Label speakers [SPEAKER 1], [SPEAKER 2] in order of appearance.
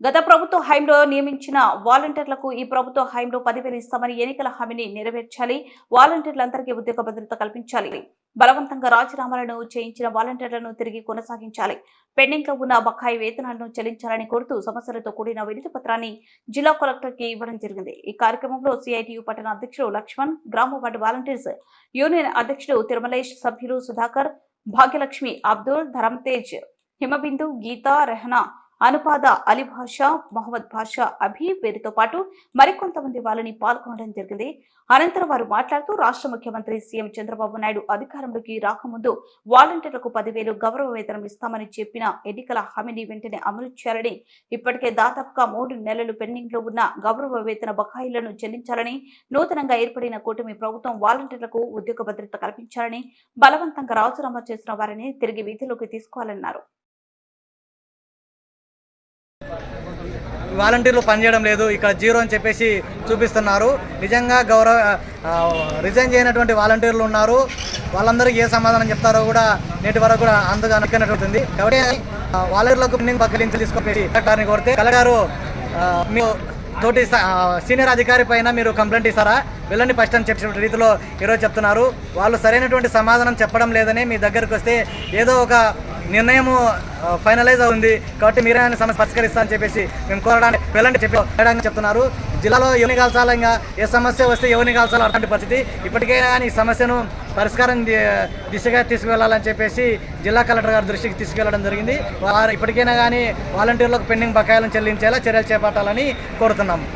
[SPEAKER 1] గత ప్రభుత్వ హయాంలో నియమించిన వాలంటీర్లకు ఈ ప్రభుత్వ హయాంలో పదివేలు ఇస్తామని ఎన్నికల హామీని నెరవేర్చాలి. వాలంటీర్లందరికీ ఉద్యోగ భద్రత కల్పించాలి. బలవంతంగా రాజీనామాలను చేయించిన వాలంటీర్లను తిరిగి కొనసాగించాలి. పెండింగ్లో ఉన్న బకాయి వేతనాలను చెల్లించాలని కోరుతూ సమస్యలతో కూడిన వినతి పత్రాన్ని జిల్లా కలెక్టర్కి ఇవ్వడం జరిగింది. ఈ కార్యక్రమంలో సిఐటియు పట్టణ అధ్యక్షుడు లక్ష్మణ్ గ్రామ వార్డు వాలంటీర్స్ యూనియన్ అధ్యక్షుడు తిరుమలేష్ సభ్యులు సుధాకర్ భాగ్యలక్ష్మి అబ్దుల్ ధరంతేజ్ హిమబిందు గీత రెహనా అనుపాద అలీ భాషా మహమ్మద్ భాషా అభి వీరితో పాటు మరికొంతమంది వాళ్ళని పాల్గొనడం జరిగింది. అనంతరం వారు మాట్లాడుతూ రాష్ట్ర ముఖ్యమంత్రి సీఎం చంద్రబాబు నాయుడు అధికారంలోకి రాకముందు వాలంటీర్లకు పదివేలు గౌరవ వేతనం ఇస్తామని చెప్పిన ఎన్నికల హామీని వెంటనే అమలు చేయాలని ఇప్పటికే దాదాపుగా మూడు నెలలు పెండింగ్లో ఉన్న గౌరవ వేతన బకాయిలను చెల్లించాలని నూతనంగా ఏర్పడిన కూటమి ప్రభుత్వం వాలంటీర్లకు ఉద్యోగ భద్రత కల్పించాలని బలవంతంగా రాజీనామా చేసిన వారిని తిరిగి వీధిలోకి తీసుకోవాలన్నారు.
[SPEAKER 2] వాలంటీర్లు పనిచేయడం లేదు ఇక్కడ జీరో అని చెప్పేసి చూపిస్తున్నారు. నిజంగా గౌరవ రిజైన్ చేయనటువంటి వాలంటీర్లు ఉన్నారు. వాళ్ళందరికీ ఏ సమాధానం చెప్తారో కూడా నేటి వరకు కూడా అంతగా అనుకున్నట్టుంది కాబట్టి వాలంటీర్లకు పెండింగ్ తీసుకొని కలెక్టర్ని కోరితే కలెక్టర్ మీరు తోటి స- సీనియర్ అధికారి పైన మీరు కంప్లైంట్ ఇస్తారా? వెళ్ళండి ఫస్ట్ అని చెప్పిన రీతిలో ఈరోజు చెప్తున్నారు. వాళ్ళు సరైనటువంటి సమాధానం చెప్పడం లేదని మీ దగ్గరకు వస్తే ఏదో ఒక నిర్ణయము ఫైనలైజ్ అవుతుంది కాబట్టి మీరే ఆయన సమస్య పరిష్కరిస్తా అని చెప్పేసి మేము కోరడానికి వెళ్ళండి చెప్పి వెళ్ళడానికి చెప్తున్నారు. జిల్లాలో ఎవరిని కాల్చాలంగా ఇంకా ఏ సమస్య వస్తే ఎవరిని కాల్చాలో అటువంటి పరిస్థితి. ఇప్పటికైనా కానీ ఈ సమస్యను పరిష్కారం దిశగా తీసుకువెళ్ళాలని చెప్పేసి జిల్లా కలెక్టర్ గారి దృష్టికి తీసుకెళ్ళడం జరిగింది. వారు ఇప్పటికైనా కానీ వాలంటీర్లకు పెండింగ్ బకాయిలను చెల్లించేలా చర్యలు చేపట్టాలని కోరుతున్నాము.